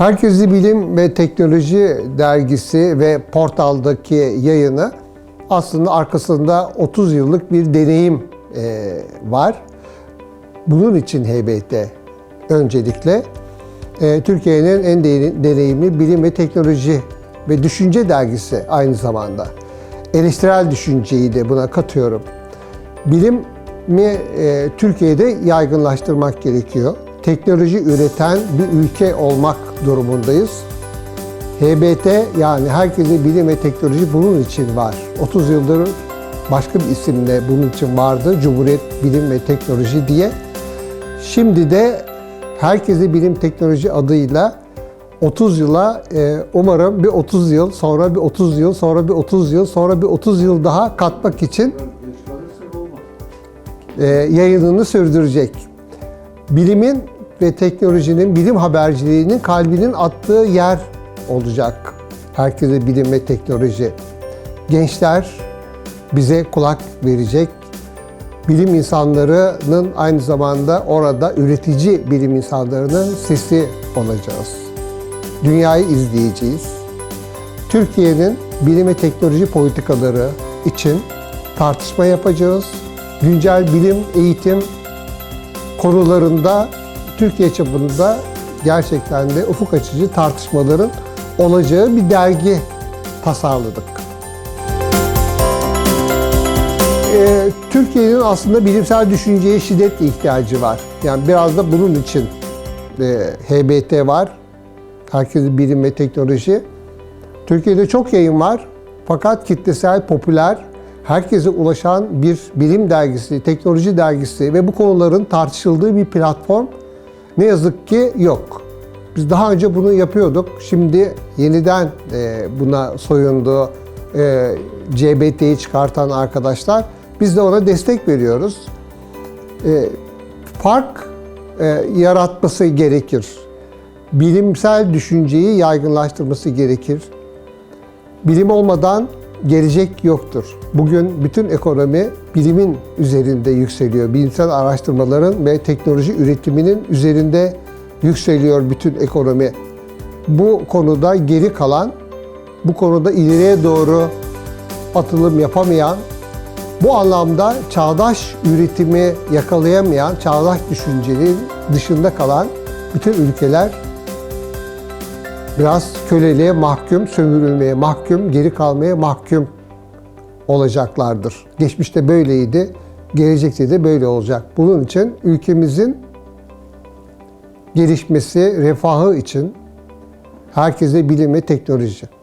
Herkesi Bilim ve Teknoloji dergisi ve portaldaki yayını aslında arkasında 30 yıllık bir deneyim e, var. Bunun için HBT öncelikle e, Türkiye'nin en de- deneyimli bilim ve teknoloji ve düşünce dergisi aynı zamanda. Eleştirel düşünceyi de buna katıyorum. Bilimi e, Türkiye'de yaygınlaştırmak gerekiyor. Teknoloji üreten bir ülke olmak durumundayız. HBT yani herkese bilim ve teknoloji bunun için var. 30 yıldır başka bir isimle bunun için vardı. Cumhuriyet Bilim ve Teknoloji diye. Şimdi de herkese bilim teknoloji adıyla 30 yıla e, umarım bir 30 yıl sonra bir 30 yıl sonra bir 30 yıl sonra bir 30 yıl daha katmak için e, yayınını sürdürecek. Bilimin ve teknolojinin, bilim haberciliğinin kalbinin attığı yer olacak. Herkese bilim ve teknoloji. Gençler bize kulak verecek. Bilim insanlarının aynı zamanda orada üretici bilim insanlarının sesi olacağız. Dünyayı izleyeceğiz. Türkiye'nin bilim ve teknoloji politikaları için tartışma yapacağız. Güncel bilim, eğitim konularında Türkiye çapında gerçekten de ufuk açıcı tartışmaların olacağı bir dergi tasarladık. Ee, Türkiye'nin aslında bilimsel düşünceye şiddetle ihtiyacı var. Yani biraz da bunun için e, HBT var. Herkesin bilim ve teknoloji. Türkiye'de çok yayın var. Fakat kitlesel, popüler, herkese ulaşan bir bilim dergisi, teknoloji dergisi ve bu konuların tartışıldığı bir platform ne yazık ki yok. Biz daha önce bunu yapıyorduk. Şimdi yeniden e, buna soyundu e, CBT'yi çıkartan arkadaşlar. Biz de ona destek veriyoruz. E, fark e, yaratması gerekir. Bilimsel düşünceyi yaygınlaştırması gerekir. Bilim olmadan gelecek yoktur. Bugün bütün ekonomi bilimin üzerinde yükseliyor. Bilimsel araştırmaların ve teknoloji üretiminin üzerinde yükseliyor bütün ekonomi. Bu konuda geri kalan, bu konuda ileriye doğru atılım yapamayan, bu anlamda çağdaş üretimi yakalayamayan, çağdaş düşüncenin dışında kalan bütün ülkeler biraz köleliğe mahkum, sömürülmeye mahkum, geri kalmaya mahkum olacaklardır. Geçmişte böyleydi, gelecekte de böyle olacak. Bunun için ülkemizin gelişmesi, refahı için herkese bilim ve teknoloji.